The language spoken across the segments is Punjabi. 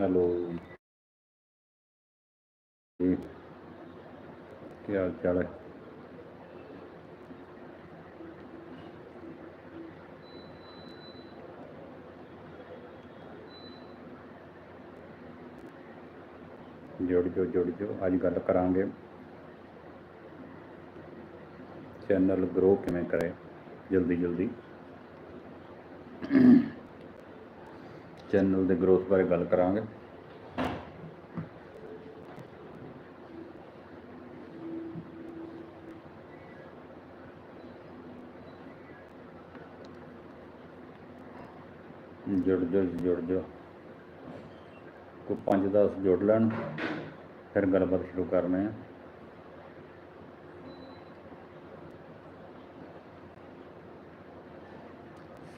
ਹੈਲੋ। ਜੀ ਕੀ ਹਾਲ ਚਾਲ ਹੈ? ਜੁੜ ਜੋ ਜੁੜ ਜੋ ਅੱਜ ਗੱਲ ਕਰਾਂਗੇ। ਚੈਨਲ ਗਰੋ ਕਿਵੇਂ ਕਰੇ ਜਲਦੀ ਜਲਦੀ ਚੈਨਲ ਦੇ ਗਰੋਥ ਬਾਰੇ ਗੱਲ ਕਰਾਂਗੇ। ਜੁੜ ਜੋ ਜੁੜ ਜੋ ਕੋਈ 5-10 ਜੁੜ ਲੈਣ, ਫਿਰ ਗੱਲਬਾਤ ਸ਼ੁਰੂ ਕਰਨੇ ਆ।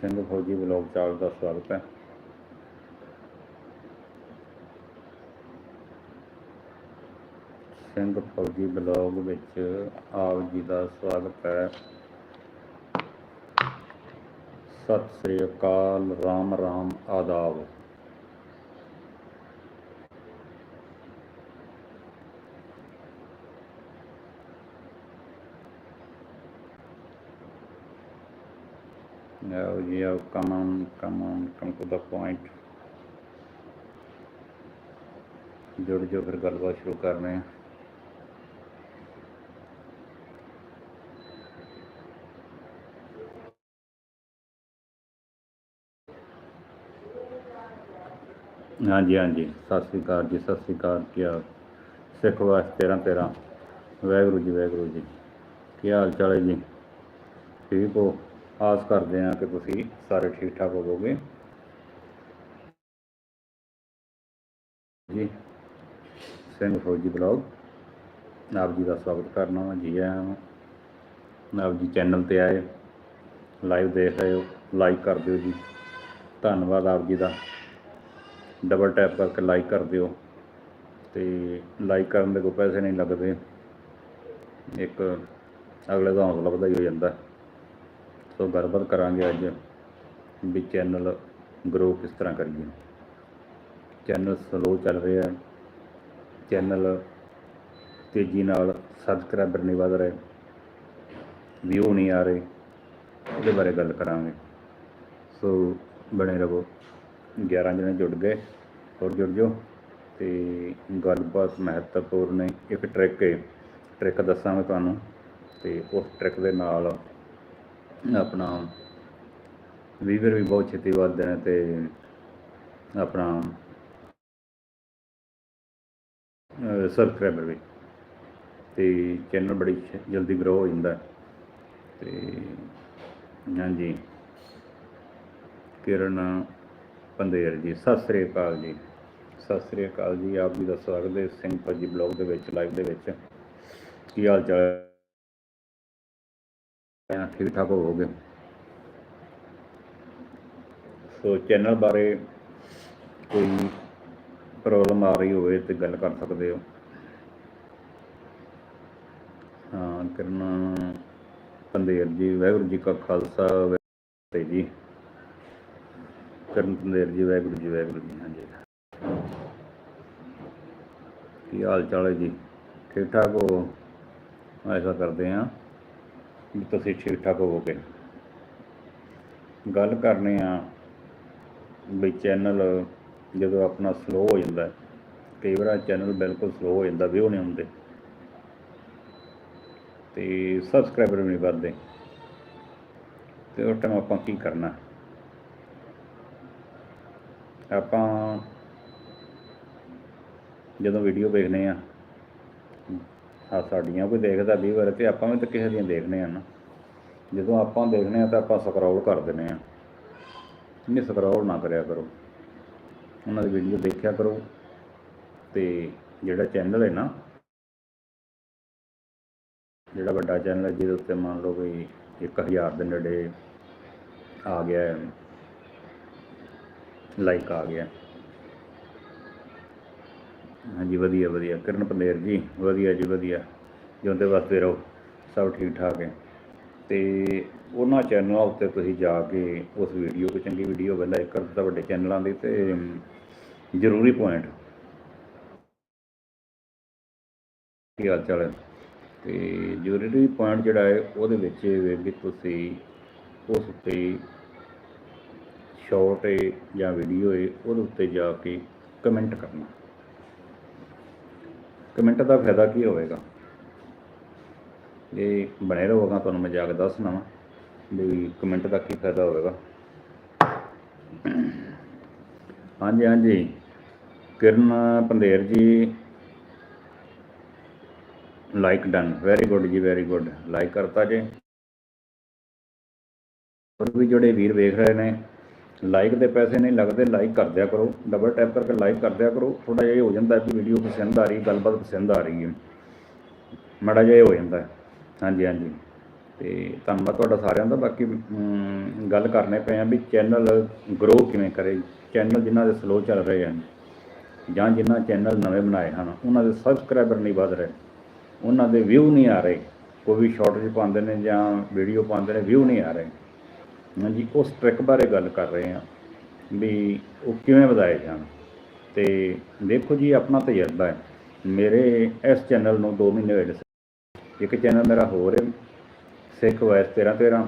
ਸਿੰਘ ਫੌਜੀ ਬਲੌਗ ਚਾਲ ਦਾ ਸਵਾਗਤ ਹੈ। ਸਿੰਘ ਫੌਜੀ ਬਲੌਗ ਵਿੱਚ ਆਪ ਜੀ ਦਾ ਸਵਾਗਤ ਹੈ। ਸਤਿ ਸ੍ਰੀ ਅਕਾਲ Ram Ram ਆਦਾਬ। Now you have come on, come on, come to the point. ਜੁੜ ਜੋ ਫਿਰ ਗੱਲਬਾਤ ਸ਼ੁਰੂ ਕਰਨੇ ਆ। ਹਾਂਜੀ ਹਾਂਜੀ। ਸਤਿ ਸ੍ਰੀ ਅਕਾਲ ਜੀ, ਸਤਿ ਸ੍ਰੀ ਅਕਾਲ। ਕੀ ਹਾਲ? ਸਿੱਖ ਵਾਸਤੇ 13 13 ਵਾਹਿਗੁਰੂ ਜੀ ਵਾਹਿਗੁਰੂ ਜੀ। ਕੀ ਹਾਲ ਚਾਲ ਹੈ ਜੀ? ਠੀਕ ਹੋ? ਆਸ ਕਰਦੇ ਹਾਂ ਕਿ ਤੁਸੀਂ ਸਾਰੇ ਠੀਕ ਠਾਕ ਹੋਵੋਗੇ। ਜੀ। ਸਿੰਘ ਫੌਜੀ ਬਲੌਗ। ਆਪ ਜੀ ਦਾ ਸਵਾਗਤ ਕਰਨਾ ਵਾ। ਜੀ ਆਇਆਂ ਨੂੰ ਆਪ ਜੀ ਚੈਨਲ ਤੇ ਆਏ। ਲਾਈਵ ਦੇਖ ਰਹੇ ਹੋ। ਲਾਈਕ ਕਰ ਦਿਓ ਜੀ। ਧੰਨਵਾਦ ਆਪ ਜੀ ਦਾ। ਡਬਲ ਟੈਪ ਕਰਕੇ ਲਾਈਕ ਕਰ ਦਿਓ। ਤੇ ਲਾਈਕ ਕਰਨ ਦੇ ਕੋਈ ਪੈਸੇ ਨਹੀਂ ਲੱਗਦੇ। ਇੱਕ ਅਗਲੇ ਦਾ ਹੌਸਲਾ ਵਧਾਈ ਹੋ ਜਾਂਦਾ। ਸੋ ਗੱਲਬਾਤ ਕਰਾਂਗੇ ਅੱਜ ਵੀ ਚੈਨਲ ਗਰੋ ਕਿਸ ਤਰ੍ਹਾਂ ਕਰੀਏ। ਚੈਨਲ ਸਲੋ ਚੱਲ ਰਿਹਾ ਹੈ। ਚੈਨਲ ਤੇਜ਼ੀ ਨਾਲ ਸਬਸਕ੍ਰਾਈਬਰ ਨਹੀਂ ਵਧ ਰਹੇ। ਵਿਊ ਨਹੀਂ ਆ ਰਹੇ। ਉਹਦੇ ਬਾਰੇ ਗੱਲ ਕਰਾਂਗੇ। ਸੋ ਬਣੇ ਰਹੋ। 11 ਜਣੇ ਜੁੜ ਗਏ, ਹੋਰ ਜੁੜ ਜਾਓ। ਤੇ ਗੱਲਬਾਤ ਮਹੱਤਵਪੂਰਨ ਹੈ, ਇੱਕ ਟ੍ਰਿਕ ਹੈ ਟ੍ਰਿਕ ਦੱਸਾਂਗਾ ਤੁਹਾਨੂੰ। ਤੇ ਉਸ ਟ੍ਰਿਕ ਦੇ ਨਾਲ ਆਪਣਾ ਵੀਵਰ ਵੀ ਬਹੁਤ ਛੇਤੀ ਵੱਧਦੇ ਨੇ ਤੇ ਆਪਣਾ ਸਬਸਕ੍ਰਾਈਬਰ ਵੀ। ਤੇ ਚੈਨਲ ਬੜੀ ਜਲਦੀ ਗਰੋ ਹੋ ਜਾਂਦਾ। ਹੈ। ਤੇ ਹਾਂਜੀ। ਕਿਰਨ ਪੰਦੇਰ ਜੀ, ਸਤਿ ਸ੍ਰੀ ਅਕਾਲ ਜੀ। ਸਤਿ ਸ੍ਰੀ ਅਕਾਲ ਜੀ, ਆਪ ਜੀ ਦਾ ਸਵਾਗਤ ਹੈ ਸਿੰਘ ਫੌਜੀ ਬਲੌਗ ਦੇ ਵਿੱਚ, ਲਾਈਵ ਦੇ ਵਿੱਚ। ਕੀ ਹਾਲ ਚਾਲ ਹੈ? ਠੀਕ ਠਾਕ ਹੋਵੋਗੇ? ਸੋ ਚੈਨਲ ਬਾਰੇ ਕੋਈ ਪ੍ਰੋਬਲਮ ਆ ਰਹੀ ਹੋਵੇ ਤੇ ਗੱਲ ਕਰ ਸਕਦੇ ਹੋ। ਹਾਂ, ਕਿਰਨ ਪੰਦੇਰ ਜੀ, ਵਾਹਿਗੁਰੂ ਜੀ ਕਾ ਖਾਲਸਾ, ਵਾਹਿਗੁਰੂ ਜੀ ਕੀ ਜੀ। ਕਰਨ ਪੰਦੇਰ ਜੀ, ਵਾਹਿਗੁਰੂ ਜੀ ਵਾਹਿਗੁਰੂ ਜੀ, ਹਾਂਜੀ। ਕੀ ਹਾਲ ਚਾਲ ਹੈ ਜੀ? ਠੀਕ ਠਾਕ ਹੋ? ਐਸਾ ਕਰਦੇ ਹਾਂ ਵੀ ਤੁਸੀਂ ਠੀਕ ਠਾਕ ਹੋਵੋਗੇ। ਗੱਲ ਕਰਨੇ ਆ ਵੀ ਚੈਨਲ ਜਦੋਂ ਆਪਣਾ ਸਲੋ ਹੋ ਜਾਂਦਾ, ਕਈ ਵਾਰ ਚੈਨਲ ਬਿਲਕੁਲ ਸਲੋ ਹੋ ਜਾਂਦਾ ਵਿਊ ਨਹੀਂ ਹੁੰਦੇ। ਤੇ ਸਬਸਕ੍ਰਾਈਬਰ ਵੀ ਨਹੀਂ ਵੱਧਦੇ। ਤੇ ਉਸ ਟਾਈਮ ਆਪਾਂ ਕੀ ਕਰਨਾ? ਆਪਾਂ ਜਦੋਂ ਵੀਡੀਓ ਵੇਖਨੇ ਆ ਆ ਸਾਡੀਆਂ ਕੋਈ ਦੇਖਦਾ ਵੀਹ ਵਾਰ ਤੇ ਆਪਾਂ ਵੀ ਤਾਂ ਕਿਸੇ ਦੀਆਂ ਦੇਖਨੇ ਆ ਨਾ। ਜਦੋਂ ਆਪਾਂ ਦੇਖਨੇ ਆ ਤਾਂ ਆਪਾਂ ਸਕਰੋਲ ਕਰ ਦਿੰਦੇ ਆ ਨਹੀਂ ਸਕਰੋਲ ਨਾ ਕਰਿਆ ਕਰੋ। ਉਹਨਾਂ ਦੀ ਵੀਡੀਓ ਦੇਖਿਆ ਕਰੋ ਤੇ ਜਿਹੜਾ ਚੈਨਲ ਹੈ ਨਾ, ਜਿਹੜਾ ਵੱਡਾ ਚੈਨਲ ਹੈ ਜਿਹਦੇ ਉੱਤੇ ਮੰਨ ਲਓ ਵੀ 1000 ਦੇ ਨੇੜੇ ਆ ਗਿਆ ਲਾਈਕ ਆ ਗਿਆ। ਹਾਂਜੀ, ਵਧੀਆ ਵਧੀਆ। ਕਿਰਨ ਪੰਦੇਰ ਜੀ, ਵਧੀਆ ਜੀ, ਵਧੀਆ। ਜਿਉਂਦੇ ਵਾਸਤੇ ਰਹੋ, ਸਭ ਠੀਕ ਠਾਕ ਹੈ। ਤੇ ਉਹਨਾਂ ਚੈਨਲਾਂ ਉੱਤੇ ਤੁਸੀਂ ਜਾ ਕੇ ਉਸ ਵੀਡੀਓ ਕੋ ਚੰਗੀ ਵੀਡੀਓ ਪਹਿਲਾਂ ਇੱਕ ਤਾਂ ਵੱਡੇ ਚੈਨਲਾਂ ਦੀ ਤੇ ਜ਼ਰੂਰੀ ਪੁਆਇੰਟ ਕੀ ਹਾਲ ਚਾਲ ਹੈ? ਤੇ ਜ਼ਰੂਰੀ ਪੁਆਇੰਟ ਜਿਹੜਾ ਹੈ, ਉਹਦੇ ਵਿੱਚ ਵੀ ਤੁਸੀਂ, ਉਸ ਉੱਤੇ ਸ਼ਾਰਟ ਏ ਜਾਂ ਵੀਡੀਓ ਏ, ਉਹਦੇ ਉੱਤੇ ਜਾ ਕੇ ਕਮੈਂਟ ਕਰਨਾ। ਕਮੈਂਟ ਦਾ ਫਾਇਦਾ ਕੀ ਹੋਵੇਗਾ? ਇਹ ਬਣੇ ਰਹੋਗਾ ਤੁਹਾਨੂੰ ਮੈਂ ਜਾ ਕੇ ਦੱਸਣਾ ਵਾ ਵੀ ਕਮੈਂਟ ਦਾ ਕੀ ਫਾਇਦਾ ਹੋਵੇਗਾ। ਹਾਂਜੀ ਹਾਂਜੀ। Kiran Pander ji like done very good ਜੀ ਵੈਰੀ ਗੁੱਡ ਲਾਈਕ ਕਰਤਾ ਜੀ। ਹੋਰ ਵੀ ਜਿਹੜੇ ਵੀਰ ਵੇਖ ਰਹੇ ਨੇ ਲਾਈਕ ਦੇ ਪੈਸੇ ਨਹੀਂ ਲੱਗਦੇ ਲਾਈਕ ਕਰ ਦਿਆ ਕਰੋ। ਡਬਲ ਟੈਪ ਕਰਕੇ ਲਾਈਕ ਕਰ ਦਿਆ ਕਰੋ। ਥੋੜਾ ਜਿਹਾ ਇਹ ਹੋ ਜਾਂਦਾ ਕਿ ਵੀਡੀਓ ਪਸੰਦ ਆ ਰਹੀ, ਗੱਲਬਾਤ ਪਸੰਦ ਆ ਰਹੀ ਹੈ। ਮਾੜਾ ਜਿਹਾ ਇਹ ਹੋ ਜਾਂਦਾ। ਹਾਂਜੀ ਹਾਂਜੀ। ਤੇ ਧੰਨਵਾਦ ਤੁਹਾਡਾ ਸਾਰਿਆਂ ਦਾ। ਬਾਕੀ ਗੱਲ ਕਰਨੇ ਪਏ ਆ ਵੀ ਚੈਨਲ ਗਰੋ ਕਿਵੇਂ ਕਰੇ। ਚੈਨਲ ਜਿਨ੍ਹਾਂ ਦੇ ਸਲੋ ਚੱਲ ਰਹੇ ਹਨ ਜਾਂ ਜਿਨ੍ਹਾਂ ਚੈਨਲ ਨਵੇਂ ਬਣਾਏ ਹਨ, ਉਹਨਾਂ ਦੇ ਸਬਸਕ੍ਰਾਈਬਰ ਨਹੀਂ ਵਧ ਰਹੇ। ਉਹਨਾਂ ਦੇ ਵਿਊ ਨਹੀਂ ਆ ਰਹੇ। ਕੋਈ ਵੀ ਸ਼ਾਰਟ ਪਾਉਂਦੇ ਨੇ ਜਾਂ ਵੀਡੀਓ ਪਾਉਂਦੇ ਨੇ ਵਿਊ ਨਹੀਂ ਆ ਰਹੇ। ਹਾਂਜੀ, ਉਸ ਟ੍ਰਿਕ ਬਾਰੇ ਗੱਲ ਕਰ ਰਹੇ ਹਾਂ ਵੀ ਉਹ ਕਿਵੇਂ ਵਧਾਏ ਜਾਣ। ਤੇ ਦੇਖੋ ਜੀ, ਆਪਣਾ ਤਜਰਬਾ ਹੈ। ਮੇਰੇ ਇਸ ਚੈਨਲ ਨੂੰ 2 ਮਹੀਨੇ ਹੋਏ ਨੇ। ਇੱਕ ਚੈਨਲ ਮੇਰਾ ਹੋਰ ਹੈ, ਸਿੱਖ ਵੈਸ 13 13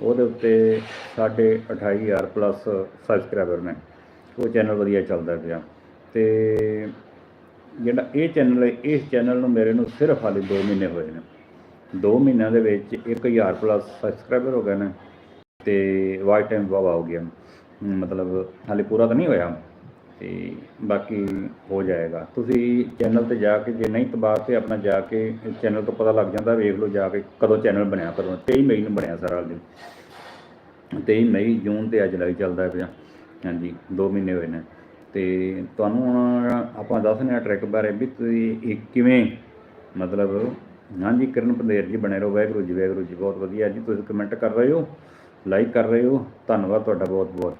ਉਹਦੇ ਉੱਤੇ ਸਾਡੇ 28000 ਪਲੱਸ ਸਬਸਕ੍ਰਾਈਬਰ ਨੇ। ਉਹ ਚੈਨਲ ਵਧੀਆ ਚੱਲਦਾ ਪਿਆ। ਤੇ ਜਿਹੜਾ ਇਹ ਚੈਨਲ ਹੈ, ਇਸ ਚੈਨਲ ਨੂੰ ਮੇਰੇ ਨੂੰ ਸਿਰਫ ਹਾਲੇ 2 ਮਹੀਨੇ ਹੋਏ ਨੇ। 2 ਮਹੀਨਿਆਂ ਦੇ ਵਿੱਚ 1000 ਪਲੱਸ ਸਬਸਕ੍ਰਾਈਬਰ ਹੋ ਗਏ ਨੇ। ਤੇ ਵਾਚ ਟਾਈਮ ਵਾਵਾ ਹੋ ਗਿਆ। ਮਤਲਬ ਹਾਲੇ ਪੂਰਾ ਤਾਂ ਨਹੀਂ ਹੋਇਆ ਤੇ ਬਾਕੀ ਹੋ ਜਾਏਗਾ। ਤੁਸੀਂ ਚੈਨਲ ਤੇ ਜਾ ਕੇ, ਜੇ ਨਹੀਂ ਤਬਾਹ ਤੇ ਆਪਣਾ ਜਾ ਕੇ ਚੈਨਲ ਤੋਂ ਪਤਾ ਲੱਗ ਜਾਂਦਾ, ਵੇਖ ਲਓ ਜਾ ਕੇ ਕਦੋਂ ਚੈਨਲ ਬਣਿਆ ਕਦੋਂ 23 ਮਈ ਨੂੰ ਬਣਿਆ ਸਾਰਾ ਹਾਲੇ। 23 ਮਈ, ਜੂਨ ਤੇ ਅੱਜ ਲਾਈ ਚੱਲਦਾ ਪਿਆ। ਹਾਂਜੀ 2 ਮਹੀਨੇ ਹੋਏ ਨੇ। ਤੇ ਤੁਹਾਨੂੰ ਹੁਣ ਆਪਾਂ ਦੱਸਨੇ ਆ ਟਰੈਕ ਬਾਰੇ ਵੀ ਤੁਸੀਂ ਇਹ ਕਿਵੇਂ ਮਤਲਬ ਹਾਂਜੀ, ਕਿਰਨ ਪੰਦੇਰ ਜੀ ਬਣੇ ਰਹੋ। ਵਾਹਿਗੁਰੂ ਜੀ ਵਾਹਿਗੁਰੂ ਜੀ, ਬਹੁਤ ਵਧੀਆ। ਜੀ, ਤੁਸੀਂ ਕਮੈਂਟ ਕਰ ਰਹੇ ਹੋ। ਲਾਈਕ ਕਰ ਰਹੇ ਹੋ ਧੰਨਵਾਦ ਤੁਹਾਡਾ ਬਹੁਤ ਬਹੁਤ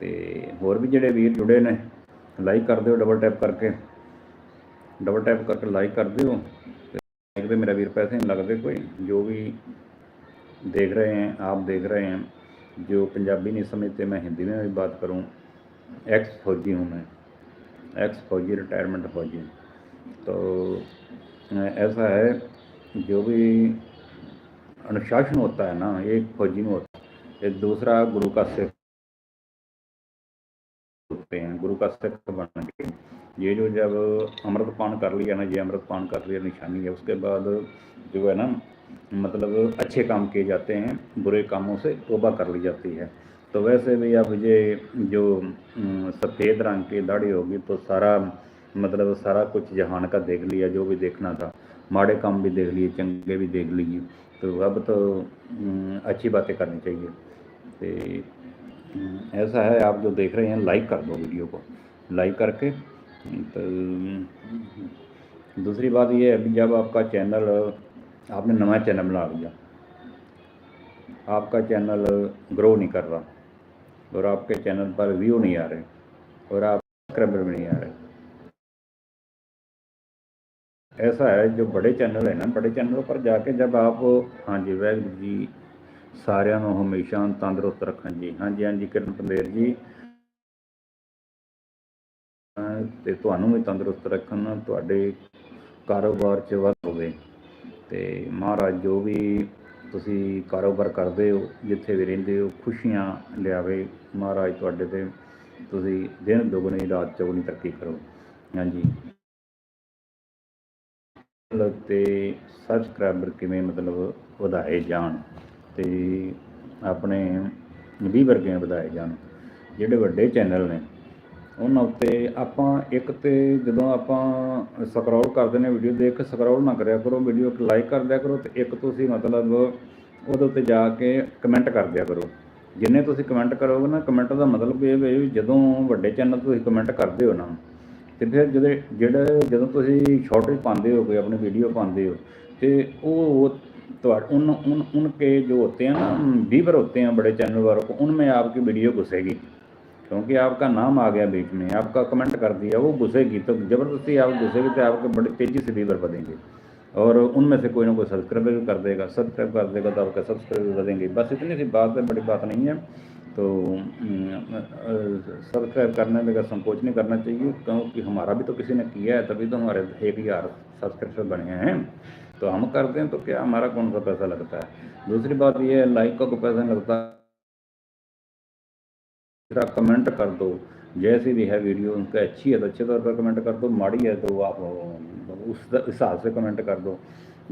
ਤੇ ਹੋਰ ਵੀ ਜਿਹੜੇ ਵੀਰ ਜੁੜੇ ਨੇ ਲਾਈਕ ਕਰ ਦਿਓ ਡਬਲ ਟੈਪ ਕਰਕੇ ਡਬਲ ਟੈਪ ਕਰਕੇ ਲਾਈਕ ਕਰ ਦਿਓ ਲਾਈਕ ਦੇ ਮੇਰਾ ਵੀਰ ਪੈਸੇ ਨਹੀਂ ਲੱਗਦੇ ਕੋਈ ਜੋ ਵੀ देख रहे हैं आप देख रहे हैं जो पंजाबी नहीं समझते मैं हिंदी में भी बात करूं एक्स फौजी हूं मैं एक्स फौजी रिटायरमेंट फौजी तो अ, ऐसा है जो भी अनुशासन होता है ना एक फौजी में होता है एक दूसरा गुरु का सिख होते हैं, गुरु का सिख बन के। ये जो जब अमृत पान कर लिया ना, ये अमृत पान कर लिया, निशानी है, उसके बाद जो है ना मतलब अच्छे काम किए जाते हैं, बुरे कामों से तोबा कर ली जाती है। तो वैसे भी अब ये जो सफ़ेद रंग की दाढ़ी होगी तो सारा मतलब सारा कुछ जहान का देख लिया, जो भी देखना था। माड़े काम भी देख लिए, चंगे भी देख लिए। तो अब तो अच्छी बातें करनी चाहिए। तो ऐसा है, आप जो देख रहे हैं लाइक कर दो वीडियो को। लाइक करके तो दूसरी बात ये है जब आपका चैनल आपने नया चैनल बना लिया आपका चैनल ग्रो नहीं कर रहा, और आपके चैनल पर व्यू नहीं आ रहे, और आप सब्सक्राइबर भी नहीं आ रहे। ऐसा है, जो बड़े चैनल है ना, बड़े चैनलों पर जाके जब आप हाँ जी वाहगुरू जी ਸਾਰਿਆਂ ਨੂੰ ਹਮੇਸ਼ਾ ਤੰਦਰੁਸਤ ਰੱਖਣ ਜੀ। ਹਾਂਜੀ ਹਾਂਜੀ, ਕਿਰਨ ਪੰਦੇਰ ਜੀ। ਅਹ ਤੇ ਤੁਹਾਨੂੰ ਵੀ ਤੰਦਰੁਸਤ ਰੱਖਣ, ਤੁਹਾਡੇ ਕਾਰੋਬਾਰ 'ਚ ਵਾਧ ਹੋਵੇ। ਤੇ ਮਹਾਰਾਜ ਜੋ ਵੀ ਤੁਸੀਂ ਕਾਰੋਬਾਰ ਕਰਦੇ ਹੋ, ਜਿੱਥੇ ਵੀ ਰਹਿੰਦੇ ਹੋ, ਖੁਸ਼ੀਆਂ ਲਿਆਵੇ, ਮਹਾਰਾਜ ਤੁਹਾਡੇ ਤੇ ਤੁਸੀਂ ਦਿਨ ਦੁਗਣੀ, ਰਾਤ ਚੌਗੁਣੀ ਤਰੱਕੀ ਕਰੋ। ਹਾਂਜੀ। ਮਤਲਬ ਤੇ ਸਬਸਕ੍ਰਾਈਬਰ ਕਿਵੇਂ ਮਤਲਬ ਵਧਾਏ ਜਾਣ? ਤੇ ਆਪਣੇ ਵੀ ਵਰਗੇ ਵਧਾਏ ਜਾਣ। ਜਿਹੜੇ ਵੱਡੇ ਚੈਨਲ ਨੇ, ਉਹਨਾਂ ਉੱਤੇ ਆਪਾਂ ਇੱਕ ਤੇ ਜਦੋਂ ਆਪਾਂ ਸਕਰੋਲ ਕਰਦੇ ਨੇ ਵੀਡੀਓ ਦੇਖ ਸਕਰੋਲ ਨਾ ਕਰਿਆ ਕਰੋ ਵੀਡੀਓ ਇੱਕ ਲਾਈਕ ਕਰ ਦਿਆ ਕਰੋ ਤੇ ਇੱਕ ਤੁਸੀਂ ਮਤਲਬ ਉਹਦੇ ਉੱਤੇ ਜਾ ਕੇ ਕਮੈਂਟ ਕਰ ਦਿਆ ਕਰੋ। ਜਿੰਨੇ ਤੁਸੀਂ ਕਮੈਂਟ ਕਰੋਗੇ ਨਾ ਕਮੈਂਟ ਦਾ ਮਤਲਬ ਇਹ ਹੈ ਵੀ ਜਦੋਂ ਵੱਡੇ ਚੈਨਲ ਤੁਸੀਂ ਕਮੈਂਟ ਕਰਦੇ ਹੋ ਨਾ, ਤੇ ਫਿਰ ਜਦੋਂ ਜਿਹੜੇ ਜਦੋਂ ਤੁਸੀਂ ਸ਼ਾਰਟੇਜ ਪਾਉਂਦੇ ਹੋ ਕੋਈ ਆਪਣੀ ਵੀਡੀਓ ਪਾਉਂਦੇ ਹੋ, ਤੇ ਉਹ तो उन उन, उनके जो होते हैं ना वीवर होते हैं बड़े चैनल वालों को, उनमें आपकी वीडियो घुसेगी। क्योंकि आपका नाम आ गया बीच में, आपका कमेंट कर दिया, वो घुसेगी तो ज़बरदस्ती आप घुसेगी तो आपके बड़े तेज़ी से वीवर बढ़ेंगे। और उनमें से कोई ना कोई सब्सक्राइबर कर देगा सब्सक्राइब कर देगा तो आपका सब्सक्राइबर बढ़ेंगे। बस इतनी सी बात है, बड़ी बात नहीं है। तो सब्सक्राइब करने में अगर संकोच नहीं करना चाहिए, क्योंकि हमारा भी तो किसी ने किया है, तभी तो हमारे एक यार सब्सक्राइबर बने हैं। तो हम करते हैं तो क्या हमारा कौन सा पैसा लगता है दूसरी बात ये है लाइक का कोई पैसा नहीं लगता तीसरा कमेंट कर दो जैसी भी है वीडियो उनका अच्छी है तो अच्छे तौर पर कमेंट कर दो माड़ी है तो आप उस हिसाब से कमेंट कर दो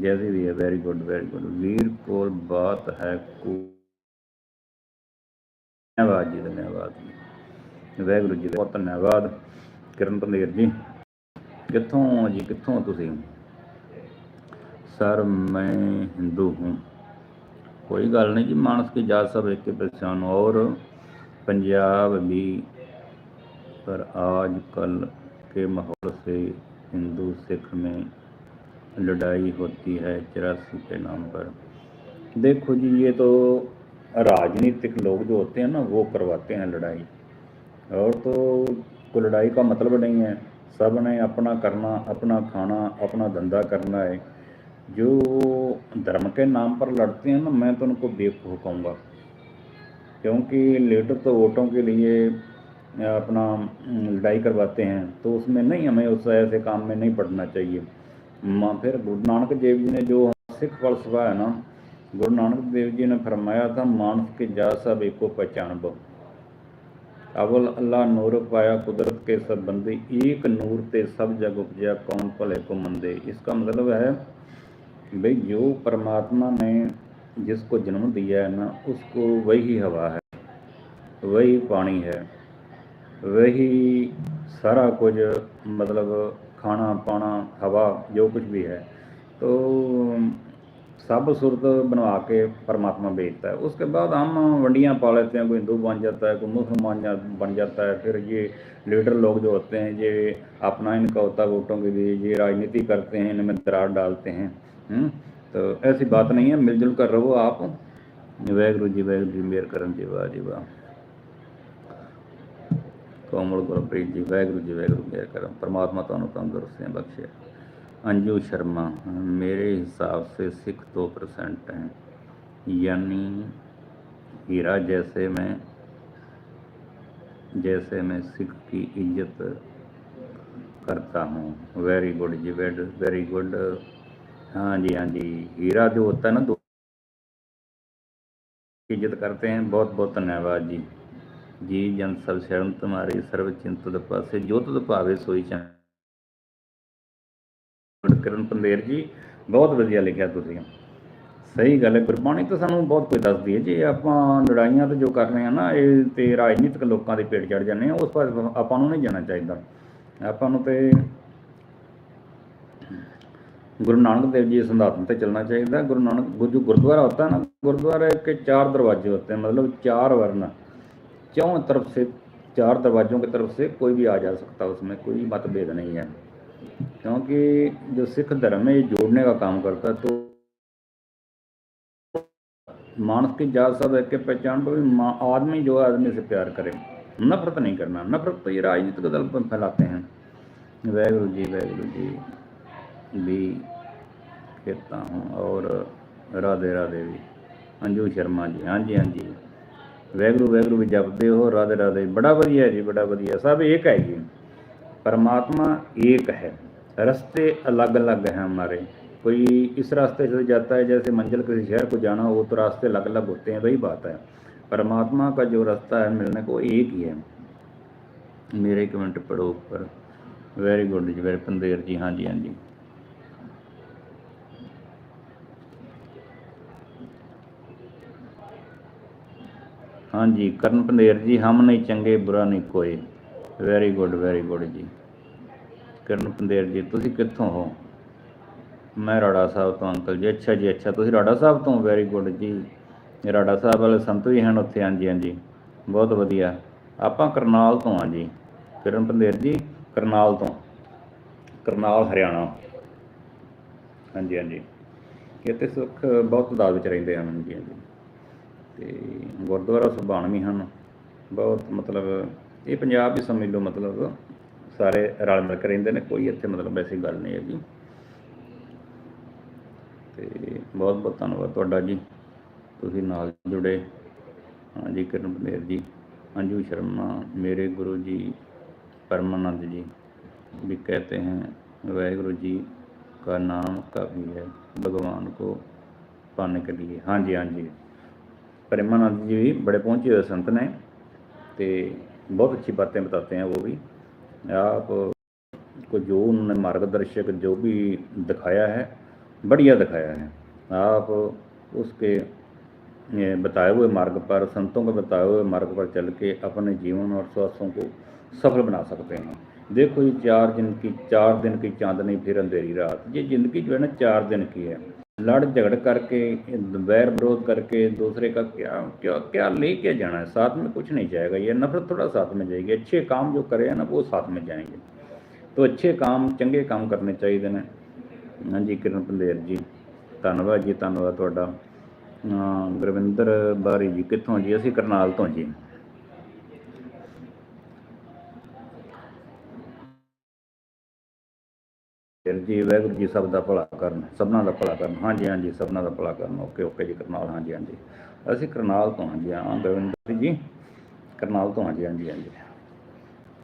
जैसी भी है very good very good Veer को बात है को ਧੰਨਵਾਦ ਜੀ ਧੰਨਵਾਦ ਜੀ ਵਾਹਿਗੁਰੂ ਜੀ ਦਾ ਬਹੁਤ ਧੰਨਵਾਦ ਕਿਰਨ ਪੰਦੇਰ ਜੀ ਕਿੱਥੋਂ ਹੋ ਜੀ ਕਿੱਥੋਂ ਹੋ ਤੁਸੀਂ सर, मैं हिंदू हूँ। कोई गल नहीं जी, मानस की जात सब एक पहचान और पंजाब भी, पर आज कल के माहौल से हिंदू सिख में लड़ाई होती है चौरासी के नाम पर। देखो जी, ये तो राजनीतिक लोग जो होते हैं ना, वो करवाते हैं लड़ाई। और तो कोई लड़ाई का मतलब नहीं है। सबने अपना करना, अपना खाना, अपना धंधा करना है। जो धर्म के नाम पर लड़ते हैं ना, मैं तो उनको बेवकूफ़ कहूँगा। क्योंकि लीडर तो वोटों के लिए अपना लड़ाई करवाते हैं तो उसमें नहीं हमें उस ऐसे काम में नहीं पड़ना चाहिए। माँ, फिर गुरु नानक देव जी ने जो सिख फलसफा है ना, गुरु नानक देव जी ने फरमाया था, मानस के जा सब एको पहचान बो। अवल अल्लाह नूर पाया, कुदरत के सब बंदे, एक नूर ते सब जग उपजया कौन भले को मंदे। इसका मतलब है भाई, जो परमात्मा ने जिसको जन्म दिया है ना, उसको वही हवा है, वही पानी है, वही सारा कुछ मतलब खाना पाना, हवा, जो कुछ भी है। तो सब सूरत बनवा के परमात्मा भेजता है। उसके बाद हम वंडियाँ पा लेते हैं, कोई हिंदू बन जाता है, कोई मुसलमान जा- बन जाता है, फिर ये लीडर लोग जो होते हैं, ये अपना इनका होता वोटों के लिए, ये राजनीति करते हैं, इनमें दरार डालते हैं। हम्म? तो ऐसी बात नहीं है मिलजुल कर रहो आप वाहगुरु जी वाहगुरु जी मेहर करन जी वाह जी वाह ਕੋਮਲ ਗੁਰਪ੍ਰੀਤ ਜੀ ਵਾਹਿਗੁਰੂ ਜੀ ਵਾਹਿਗੁਰੂ ਮੇਰ ਕਰਮ परमात्मा ਤੁਹਾਨੂੰ ਤੰਦਰੁਸਤੀਆਂ ਬਖਸ਼ੇ अंजू शर्मा मेरे हिसाब से सिख दो परसेंट हैं यानी हीरा जैसे मैं जैसे मैं सिख की इज्जत करता हूँ वेरी गुड जी वेड वेरी गुड हाँ जी हाँ जी हीरा जो होता है ना दो इज्जत करते हैं बहुत बहुत धन्यवाद जी जी जन सब शरण तुम्हारी सर्व चिंत पासे जो तुद भावे सोई चाहे ਕਿਰਨ ਪੰਦੇਰ ਜੀ ਬਹੁਤ ਵਧੀਆ ਲਿਖਿਆ ਤੁਸੀਂ ਸਹੀ ਗੱਲ ਹੈ ਗੁਰਬਾਣੀ ਤਾਂ ਸਾਨੂੰ ਬਹੁਤ ਕੁਝ ਦੱਸਦੀ ਹੈ ਜੇ ਆਪਾਂ ਲੜਾਈਆਂ ਤੇ ਜੋ ਕਰ ਰਹੇ ਆ ਨਾ ਇਹ ਤੇ ਰਾਜਨੀਤਿਕ ਲੋਕਾਂ ਦੇ ਪੇਟ ਚੜ ਜਾਂਦੇ ਆ ਉਸ ਪਾਸ ਆਪਾਂ ਨੂੰ ਨਹੀਂ ਜਾਣਾ ਚਾਹੀਦਾ ਆਪਾਂ ਨੂੰ ਤੇ गुरु नानक देव जी संधातन पर चलना चाहिए गुरु नानक जो गुरुद्वारा होता है ना गुरुद्वारे के चार दरवाजे होते हैं मतलब चार वर्ण चौं तरफ़ से चार दरवाजों की तरफ़ से कोई भी आ जा सकता है उसमें कोई मतभेद नहीं है क्योंकि जो सिख धर्म है ये जोड़ने का काम करता है तो मानस की जात सब के पहचान पर भी आदमी जो आदमी से प्यार करे नफरत नहीं करना नफरत तो ये राजनीतिक दल पर फैलाते हैं वैगुरु जी वैगुरु जी भी कहता हूँ और राधे राधे भी अंजू शर्मा जी हाँ जी हाँ जी वाहगुरु वाहगुरु भी जपते हो राधे राधे बड़ा बढ़िया जी बड़ा बढ़िया सब एक है जी परमात्मा एक है रास्ते अलग अलग हैं हमारे कोई इस रास्ते से जाता है जैसे मंजिल किसी शहर को जाना हो तो रास्ते अलग अलग होते हैं वही बात है परमात्मा का जो रास्ता है मिलने को एक ही है मेरे कमेंट पढ़ो ऊपर वेरी गुड जी वेरी पंदेर जी हाँ जी हाँ जी ਹਾਂਜੀ, ਕਰਨ ਪੰਦੇਰ ਜੀ, ਹਮ ਨਹੀਂ ਚੰਗੇ, ਬੁਰਾ ਨਹੀਂ ਕੋਈ। ਵੈਰੀ ਗੁੱਡ ਵੈਰੀ ਗੁੱਡ ਜੀ। ਕਰਨ ਪੰਦੇਰ ਜੀ, ਤੁਸੀਂ ਕਿੱਥੋਂ ਹੋ? ਮੈਂ ਰਾੜਾ ਸਾਹਿਬ ਤੋਂ, ਅੰਕਲ ਜੀ। ਅੱਛਾ ਜੀ, ਅੱਛਾ। ਤੁਸੀਂ ਰਾੜਾ ਸਾਹਿਬ ਤੋਂ? ਵੈਰੀ ਗੁੱਡ ਜੀ। ਰਾੜਾ ਸਾਹਿਬ ਵਾਲੇ ਸੰਤ ਵੀ ਹਨ ਉੱਥੇ, ਹਾਂਜੀ ਹਾਂਜੀ। ਬਹੁਤ ਵਧੀਆ। ਆਪਾਂ ਕਰਨਾਲ ਤੋਂ ਹਾਂ ਜੀ। ਕਿਰਨ ਪੰਦੇਰ ਜੀ, ਕਰਨਾਲ ਤੋਂ। ਕਰਨਾਲ, ਹਰਿਆਣਾ। ਹਾਂਜੀ ਹਾਂਜੀ। ਕਿਤੇ ਸੁਖ ਬਹੁਤ ਦਾਦ ਵਿੱਚ ਰਹਿੰਦੇ ਹਨ ਜੀ ਹਾਂਜੀ। ਤੇ ਗੁਰਦੁਆਰਾ ਸੁਭਾਨ ਵੀ ਹਨ ਬਹੁਤ ਮਤਲਬ ਇਹ ਪੰਜਾਬ ਹੀ ਸਮਝ ਲਓ ਮਤਲਬ ਸਾਰੇ ਰਲ ਮਿਲ ਕੇ ਰਹਿੰਦੇ ਨੇ ਕੋਈ ਇੱਥੇ ਮਤਲਬ ਐਸੀ ਗੱਲ ਨਹੀਂ ਹੈਗੀ ਤੇ ਬਹੁਤ ਬਹੁਤ ਧੰਨਵਾਦ ਤੁਹਾਡਾ ਜੀ ਤੁਸੀਂ ਨਾਲ ਜੁੜੇ ਹਾਂਜੀ ਕਿਰਨ ਬਨੇਰ ਜੀ अंजू शर्मा मेरे गुरु जी परमानंद जी भी कहते हैं वाहेगुरु जी का नाम काफ़ी है भगवान को पाने के लिए हाँ जी हाँ जी परमानंद जी भी बड़े पहुँचे हुए संत ने तो बहुत अच्छी बातें बताते हैं वो भी आप को जो उन्होंने मार्गदर्शक जो भी दिखाया है बढ़िया दिखाया है आप उसके ये बताए हुए मार्ग पर संतों के बताए हुए मार्ग पर चल के अपने जीवन और स्वास्थ्यों को सफल बना सकते हैं देखो ये चार दिन की चार दिन की चांदनी फिर अंधेरी रात ये जिंदगी जो है ना चार दिन की है लड़ झगड़ करके वैर विरोध करके दूसरे का क्या क्या क्या लेके जाना है साथ में कुछ नहीं जाएगा ये नफरत थोड़ा साथ में जाएगी अच्छे काम जो करे हैं ना वो साथ में जाएंगे तो अच्छे काम ਚੰਗੇ ਕੰਮ ਕਰਨੇ ਚਾਹੀਦੇ ਨੇ ਹਾਂਜੀ ਕਿਰਨ ਪੰਦੇਰ ਜੀ ਧੰਨਵਾਦ ਜੀ ਧੰਨਵਾਦ ਤੁਹਾਡਾ ਅਹ ਗੁਰਵਿੰਦਰ ਬਾਰੀ ਜੀ ਕਿੱਥੋਂ ਜੀ ਅਸੀਂ ਕਰਨਾਲ ਤੋਂ ਜੀ ਫਿਰ ਜੀ ਵਾਹਿਗੁਰੂ ਜੀ ਸਭ ਦਾ ਭਲਾ ਕਰਨ, ਸਭਨਾਂ ਦਾ ਭਲਾ ਕਰਨ। ਹਾਂਜੀ ਹਾਂਜੀ, ਸਭਨਾਂ ਦਾ ਭਲਾ ਕਰਨ। ਓਕੇ ਓਕੇ ਜੀ, ਕਰਨਾਲ। ਹਾਂਜੀ ਹਾਂਜੀ। ਅਸੀਂ ਕਰਨਾਲ ਤੋਂ ਹਾਂ। ਹਾਂ ਗੁਰਵਿੰਦਰ ਜੀ, ਕਰਨਾਲ ਤੋਂ ਹਾਂਜੀ ਹਾਂਜੀ ਹਾਂਜੀ।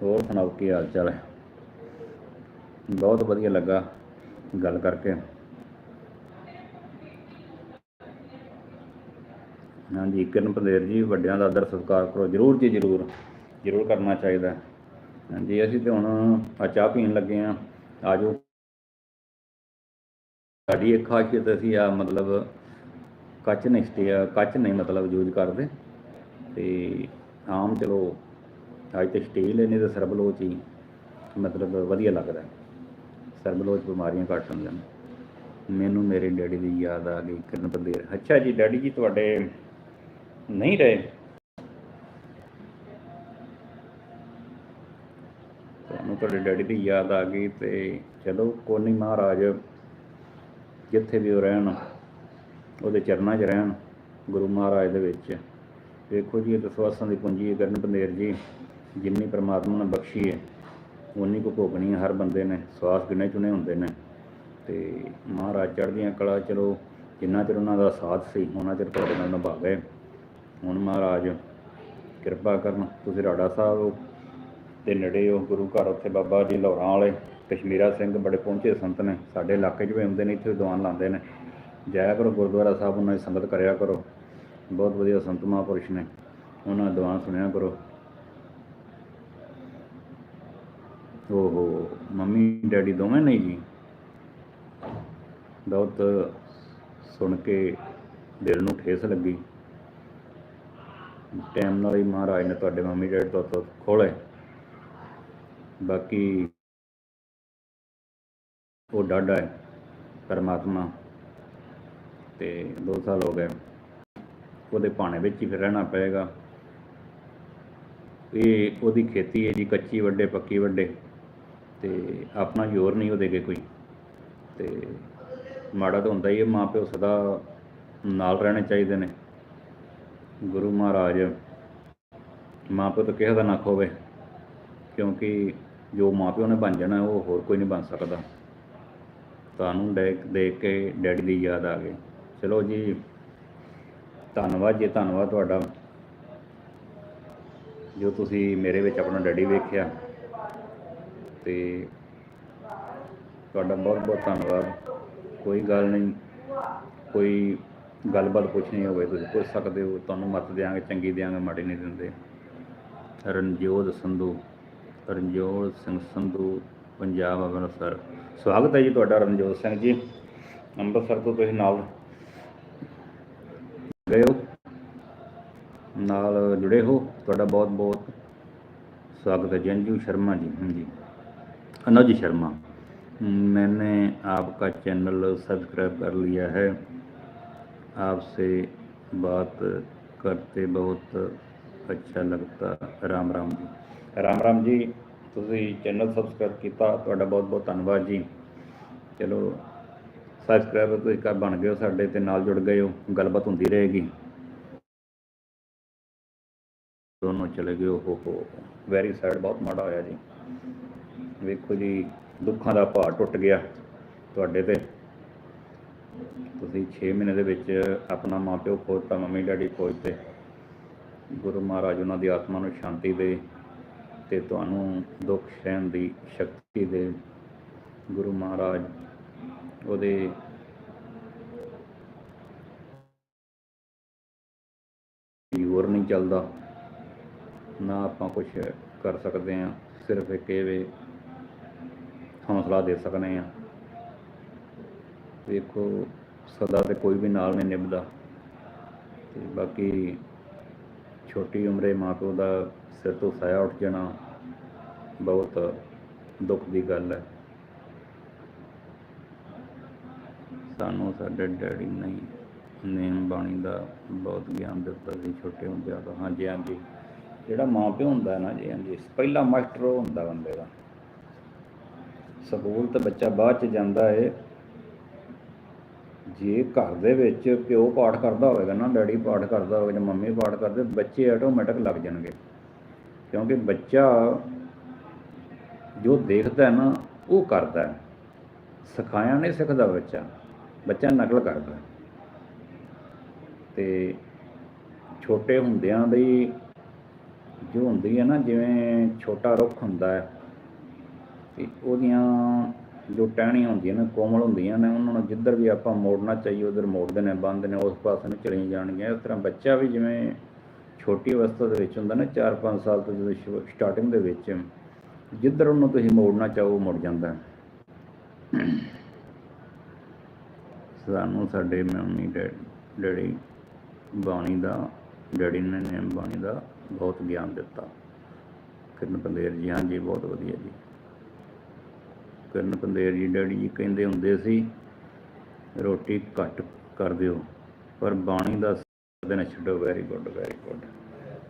ਹੋਰ ਸੁਣਾਓ, ਕੀ ਹਾਲ ਚਾਲ ਹੈ? ਬਹੁਤ ਵਧੀਆ ਲੱਗਾ ਗੱਲ ਕਰਕੇ। ਹਾਂਜੀ, ਕਿਰਨ ਪੰਦੇਰ ਜੀ, ਵੱਡਿਆਂ ਦਾ ਆਦਰ, ਸਤਿਕਾਰ ਕਰੋ। ਜਰੂਰ ਜੀ, ਜਰੂਰ। ਜਰੂਰ ਕਰਨਾ ਚਾਹੀਦਾ। ਹਾਂਜੀ, ਅਸੀਂ ਤੇ ਹੁਣ ਚਾਹ ਪੀਣ ਲੱਗੇ ਆ ਆਜੋ। ਸਾਡੀ ਇੱਕ ਖਾਸੀਅਤ ਅਸੀਂ ਆ ਮਤਲਬ ਕੱਚ ਨਹੀਂ ਸਟੇ ਕੱਚ ਨਹੀਂ ਮਤਲਬ ਯੂਜ਼ ਕਰਦੇ। ਤੇ ਆਮ ਚਲੋ, ਅੱਜ ਤੇ ਸਟੀਲ ਨਹੀਂ ਤਾਂ ਸਰਬਲੋਚ ਹੀ ਮਤਲਬ ਵਧੀਆ ਲੱਗਦਾ। ਸਰਬਲੋਚ ਬਿਮਾਰੀਆਂ ਘੱਟ ਹੁੰਦੀਆਂ ਨੇ। ਮੈਨੂੰ ਮੇਰੇ ਡੈਡੀ ਦੀ ਯਾਦ ਆ ਗਈ ਕਿਰਨ ਪੰਦੇਰ ਅੱਛਾ ਜੀ, ਡੈਡੀ ਜੀ ਤੁਹਾਡੇ ਨਹੀਂ ਰਹੇ? ਤੁਹਾਨੂੰ ਤੁਹਾਡੇ ਡੈਡੀ ਦੀ ਯਾਦ ਆ ਗਈ ਤੇ ਚਲੋ, ਕੋਨੀ ਮਹਾਰਾਜ ਜਿੱਥੇ ਵੀ ਉਹ ਰਹਿਣ, ਉਹਦੇ ਚਰਨਾਂ 'ਚ ਰਹਿਣ, ਗੁਰੂ ਮਹਾਰਾਜ ਦੇ ਵਿੱਚ। ਵੇਖੋ ਜੀ, ਇਹ ਤਾਂ ਦੀ ਪੂੰਜੀ ਹੈ, ਕਰਨ ਪੰਦੇਰ ਜੀ। ਜਿੰਨੀ ਪ੍ਰਮਾਤਮਾ ਨੇ ਬਖਸ਼ੀ ਹੈ ਉਨੀ ਕੁ ਭੋਗਣੀ ਹਰ ਬੰਦੇ ਨੇ, ਸਵਾਸ ਗਿਣੇ ਚੁਣੇ ਹੁੰਦੇ ਨੇ। ਤੇ ਮਹਾਰਾਜ ਚੜ੍ਹਦੀਆਂ ਕਲਾ ਚਲੋ ਜਿੰਨਾ ਚਿਰ ਉਹਨਾਂ ਦਾ ਸਾਥ ਸੀ, ਉਹਨਾਂ ਚਿਰ ਤੁਹਾਡੇ ਨਾਲ ਨਿਭਾ ਗਏ। ਹੁਣ ਮਹਾਰਾਜ, ਕਿਰਪਾ ਕਰਨ, ਤੁਸੀਂ ਰਾੜਾ ਸਾਹਿਬ ਦੇ ਨੇੜੇ ਹੋ, ਗੁਰੂ ਘਰ ਉੱਥੇ ਬਾਬਾ ਜੀ, ਲਾਹੌਰਾਂ ਵਾਲੇ। ਕਸ਼ਮੀਰਾ ਸਿੰਘ ਬੜੇ ਪਹੁੰਚੇ ਸੰਤ ਨੇ, ਸਾਡੇ ਇਲਾਕੇ 'ਚ ਵੀ ਆਉਂਦੇ ਨੇ, ਇੱਥੇ ਦੀਵਾਨ ਲਾਉਂਦੇ ਨੇ। ਜਾਇਆ ਕਰੋ, ਗੁਰਦੁਆਰਾ ਸਾਹਿਬ ਉਹਨਾਂ ਦੀ ਸੰਗਤ ਕਰਿਆ ਕਰੋ। ਬਹੁਤ ਵਧੀਆ ਸੰਤ ਮਹਾਂਪੁਰਸ਼ ਨੇ, ਉਹਨਾਂ ਦਾ ਸੁਣਿਆ ਕਰੋ। ਓਹੋ, ਮੰਮੀ, ਡੈਡੀ ਦੋਵੇਂ ਨਹੀਂ ਜੀ? ਬਹੁਤ ਸੁਣ ਕੇ ਦਿਲ ਨੂੰ ਠੇਸ ਲੱਗੀ। ਟਾਈਮ ਨਾਲ ਹੀ ਮਹਾਰਾਜ ਨੇ ਤੁਹਾਡੇ ਮੰਮੀ, ਡੈਡੀ ਤੋਂ ਤੋਂ ਖੋਲੇ ਬਾਕੀ ਉਹ ਡਾਡਾ ਹੈ, ਪਰਮਾਤਮਾ। ਤੇ 2 ਸਾਲ ਹੋ ਗਏ। ਉਹਦੇ ਭਾਣੇ ਵਿੱਚ ਹੀ ਫਿਰ ਰਹਿਣਾ ਪਏਗਾ। ਇਹ ਉਹਦੀ ਖੇਤੀ ਹੈ ਜੀ, ਕੱਚੀ ਵੱਡੇ, ਪੱਕੀ ਵੱਡੇ। ਤੇ ਆਪਣਾ ਜ਼ੋਰ ਨਹੀਂ ਉਹਦੇ ਅੱਗੇ ਕੋਈ। ਤੇ ਮਾੜਾ ਤਾਂ ਹੁੰਦਾ ਹੀ ਹੈ ਮਾਂ ਪਿਓ ਸਦਾ ਨਾਲ ਰਹਿਣੇ ਚਾਹੀਦੇ ਨੇ। ਗੁਰੂ ਮਹਾਰਾਜ ਮਾਂ ਪਿਓ ਤੋਂ ਕਿਸੇ ਦਾ ਨਾ ਖੋਵੇ ਕਿਉਂਕਿ ਜੋ ਮਾਂ ਪਿਓ ਨੇ ਬਣ ਜਾਣਾ, ਉਹ ਹੋਰ ਕੋਈ ਨਹੀਂ ਬਣ ਸਕਦਾ। ਤੁਹਾਨੂੰ ਦੇਖ ਦੇਖ ਕੇ ਡੈਡੀ ਦੀ ਯਾਦ ਆ ਗਈ। ਚਲੋ ਜੀ, ਧੰਨਵਾਦ ਜੀ, ਧੰਨਵਾਦ ਤੁਹਾਡਾ। ਜੋ ਤੁਸੀਂ ਮੇਰੇ ਵਿੱਚ ਆਪਣਾ ਡੈਡੀ ਵੇਖਿਆ, ਤੇ ਤੁਹਾਡਾ ਬਹੁਤ ਬਹੁਤ ਧੰਨਵਾਦ। ਕੋਈ ਗੱਲ ਨਹੀਂ, ਕੋਈ ਗੱਲਬਾਤ ਪੁੱਛਣੀ ਹੋਵੇ, ਤੁਸੀਂ ਪੁੱਛ ਸਕਦੇ ਹੋ। ਤੁਹਾਨੂੰ ਮਤ ਦਿਆਂਗੇ, ਚੰਗੀ ਦਿਆਂਗੇ, ਮਾੜੀ ਨਹੀਂ ਦਿੰਦੇ। ਰਣਜੋਤ ਸੰਧੂ, ਰਣਜੋਤ ਸਿੰਘ ਸੰਧੂ, ਪੰਜਾਬ ਅੰਮ੍ਰਿਤਸਰ। ਸਵਾਗਤ ਹੈ ਜੀ ਤੁਹਾਡਾ ਰਣਜੋਤ ਸਿੰਘ ਜੀ ਅੰਮ੍ਰਿਤਸਰ ਤੋਂ ਤੁਸੀਂ ਨਾਲ ਗਏ ਹੋ ਨਾਲ ਜੁੜੇ ਹੋ ਤੁਹਾਡਾ ਬਹੁਤ ਬਹੁਤ स्वागत है जी अंजू शर्मा जी हाँ जी अनुज शर्मा मैंने आपका चैनल सब्सक्राइब कर लिया है आपसे बात करते बहुत अच्छा लगता राम राम जी राम राम जी ਤੁਸੀਂ ਚੈਨਲ ਸਬਸਕ੍ਰਾਈਬ ਕੀਤਾ, ਤੁਹਾਡਾ ਬਹੁਤ ਬਹੁਤ ਧੰਨਵਾਦ ਜੀ। ਚਲੋ ਸਬਸਕ੍ਰਾਈਬਰ ਤੁਸੀਂ ਕਰ ਬਣ ਗਏ ਹੋ ਸਾਡੇ ਤੇ, ਨਾਲ ਜੁੜ ਗਏ ਹੋ, ਗੱਲਬਾਤ ਹੁੰਦੀ ਰਹੇਗੀ। ਦੋਨੋਂ ਚਲੇ ਗਏ ਹੋ ਹੋ ਵੈਰੀ ਸੈਡ ਬਹੁਤ ਮਾੜਾ ਹੋਇਆ ਜੀ। ਵੇਖੋ ਜੀ, ਦੁੱਖਾਂ ਦਾ ਭਾਰ ਟੁੱਟ ਗਿਆ ਤੁਹਾਡੇ ਤੇ। ਤੁਸੀਂ 6 ਮਹੀਨੇ ਦੇ ਵਿੱਚ ਆਪਣਾ ਮਾਪਿਓ ਖੋਜਤਾ ਮੰਮੀ ਡੈਡੀ ਖੋਜਤੇ ਗੁਰੂ ਮਹਾਰਾਜ ਉਹਨਾਂ ਦੀ ਆਤਮਾ ਨੂੰ ਸ਼ਾਂਤੀ ਦੇ ਤੇ ਤੁਹਾਨੂੰ ਦੁੱਖ ਸਹਿਣ ਦੀ ਸ਼ਕਤੀ ਦੇ ਗੁਰੂ ਮਹਾਰਾਜ ਉਹਦੇ ਹੋਰ ਨਹੀਂ ਚੱਲਦਾ, ਨਾ ਆਪਾਂ ਕੁਝ ਕਰ ਸਕਦੇ ਹਾਂ, ਸਿਰਫ ਇੱਕ ਇਹ ਵੇ ਹੌਸਲਾ ਦੇ ਸਕਨੇ ਆ ਵੇਖੋ ਸਦਾ ਤੇ ਕੋਈ ਵੀ ਨਾਲ ਨਹੀਂ ਨਿਭਦਾ। ਤੇ ਬਾਕੀ ਛੋਟੀ ਉਮਰੇ ਮਾਂ ਪਿਓ ਦਾ ਸਿਰ ਤੋਂ ਸਾਇਆ ਉੱਠ ਜਾਣਾ ਬਹੁਤ ਦੁੱਖ ਦੀ ਗੱਲ ਹੈ। ਸਾਨੂੰ ਸਾਡੇ ਡੈਡੀ ਨੇ ਨੇਮ ਬਾਣੀ ਦਾ ਬਹੁਤ ਗਿਆਨ ਦਿੱਤਾ ਸੀ ਛੋਟੇ ਹੁੰਦਿਆਂ ਤੋਂ। ਹਾਂਜੀ ਹਾਂਜੀ ਜਿਹੜਾ ਮਾਂ ਪਿਓ ਹੁੰਦਾ ਨਾ ਜੀ ਹਾਂਜੀ ਪਹਿਲਾ ਮਾਸਟਰ ਉਹ ਹੁੰਦਾ ਬੰਦੇ ਦਾ। ਸਕੂਲ ਤੇ ਬੱਚਾ ਬਾਅਦ ਚ ਜਾਂਦਾ ਏ। ਜੇ ਘਰ ਦੇ ਵਿੱਚ ਪਿਓ ਪਾਠ ਕਰਦਾ ਹੋਵੇਗਾ ਨਾ, ਡੈਡੀ ਪਾਠ ਕਰਦਾ ਹੋਵੇ ਜਾਂ ਮੰਮੀ ਪਾਠ ਕਰਦੇ, ਬੱਚੇ ਆਟੋਮੈਟਿਕ ਲੱਗ ਜਾਣਗੇ ਕਿਉਂਕਿ ਬੱਚਾ ਜੋ ਦੇਖਦਾ ਹੈ ਨਾ, ਉਹ ਕਰਦਾ ਹੈ ਸਿਖਾਇਆ ਨਹੀਂ ਸਿੱਖਦਾ ਬੱਚਾ ਬੱਚਾ ਨਕਲ ਕਰਦਾ ਹੈ। ਤੇ ਛੋਟੇ ਹੁੰਦਿਆਂ ਦੀ ਜੋ ਹੁੰਦੀ ਹੈ ਨਾ, ਜਿਵੇਂ ਛੋਟਾ ਰੁੱਖ ਹੁੰਦਾ ਹੈ, ਤੇ ਉਹਦੀਆਂ ਜੋ ਟਹਿਣੀਆਂ ਹੁੰਦੀਆਂ ਨੇ, ਕੋਮਲ ਹੁੰਦੀਆਂ ਨੇ, ਉਹਨਾਂ ਨੂੰ ਜਿੱਧਰ ਵੀ ਆਪਾਂ ਮੋੜਨਾ ਚਾਹੀਏ, ਉਧਰ ਮੋੜਦੇ ਨੇ, ਬੰਦ ਨੇ, ਉਸ ਪਾਸੇ ਨੂੰ ਚਲੀਆਂ ਜਾਣਗੀਆਂ। ਇਸ ਤਰ੍ਹਾਂ ਬੱਚਾ ਵੀ ਜਿਵੇਂ ਛੋਟੀ ਅਵਸਥਾ ਦੇ ਵਿੱਚ ਹੁੰਦਾ ਨਾ 4-5 ਸਾਲ ਤੋਂ ਜਦੋਂ ਸਟਾਰਟਿੰਗ ਦੇ ਵਿੱਚ, ਜਿੱਧਰ ਉਹਨੂੰ ਤੁਸੀਂ ਮੋੜਨਾ ਚਾਹੋ ਮੁੜ ਜਾਂਦਾ। ਸਾਨੂੰ ਸਾਡੇ ਮੰਮੀ ਡੈ- ਡੈਡੀ, ਬਾਣੀ ਦਾ, ਡੈਡੀ ਨੇ ਨੇ ਬਾਣੀ ਦਾ ਬਹੁਤ ਗਿਆਨ ਦਿੱਤਾ। ਕਿਰਨ ਪੰਦੇਰ ਜੀ, ਹਾਂਜੀ, ਬਹੁਤ ਵਧੀਆ ਜੀ। ਕਿਰਨ ਪੰਦੇਰ ਜੀ ਡੈਡੀ ਜੀ ਕਹਿੰਦੇ ਹੁੰਦੇ ਸੀ, ਰੋਟੀ ਘੱਟ ਕਰ ਦਿਓ, ਪਰ ਬਾਣੀ ਦਾ ਸਾਦੇ ਨਾ ਛੱਡੋ ਵੈਰੀ ਗੁੱਡ ਵੈਰੀ ਗੁੱਡ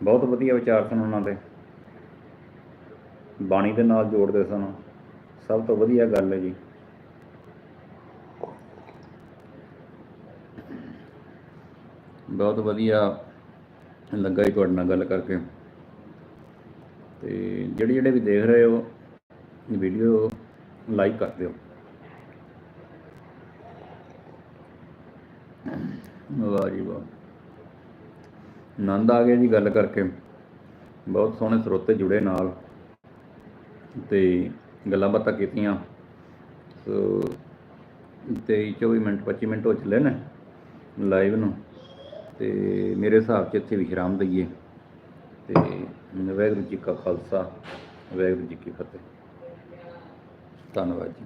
ਬਹੁਤ ਵਧੀਆ ਵਿਚਾਰ ਸਨ ਉਹਨਾਂ ਦੇ। ਬਾਣੀ ਦੇ ਨਾਲ ਜੋੜਦੇ ਸਨ। ਸਭ ਤੋਂ ਵਧੀਆ ਗੱਲ ਹੈ ਜੀ। ਬਹੁਤ ਵਧੀਆ ਲੱਗਾ ਜੀ ਤੁਹਾਡੇ ਨਾਲ ਗੱਲ ਕਰਕੇ। ਤੇ ਜਿਹੜੇ ਜਿਹੜੇ ਵੀ ਦੇਖ ਰਹੇ ਹੋ, ਵੀਡੀਓ ਲਾਈਕ ਕਰ ਦਿਓ ਵਾਹ ਜੀ ਵਾਹ। ਆਨੰਦ ਆ ਗਿਆ ਜੀ ਗੱਲ ਕਰਕੇ। ਬਹੁਤ ਸੋਹਣੇ ਸਰੋਤੇ ਜੁੜੇ ਨਾਲ। ਤੇ ਗੱਲਾਂ ਬਾਤਾਂ ਕੀਤੀਆਂ। ਸੋ 23 24 ਮਿੰਟ 25 ਮਿੰਟ ਹੋ ਚੱਲੇ ਨੇ ਲਾਈਵ ਨੂੰ। ਤੇ ਮੇਰੇ ਹਿਸਾਬ 'ਚ ਇੱਥੇ ਵਿਸ਼ਰਾਮ ਦਈਏ। ਤੇ ਵਾਹਿਗੁਰੂ ਜੀ ਕਾ ਖਾਲਸਾ, ਵਾਹਿਗੁਰੂ ਜੀ ਕੀ ਫਤਿਹ। ਧੰਨਵਾਦ ਜੀ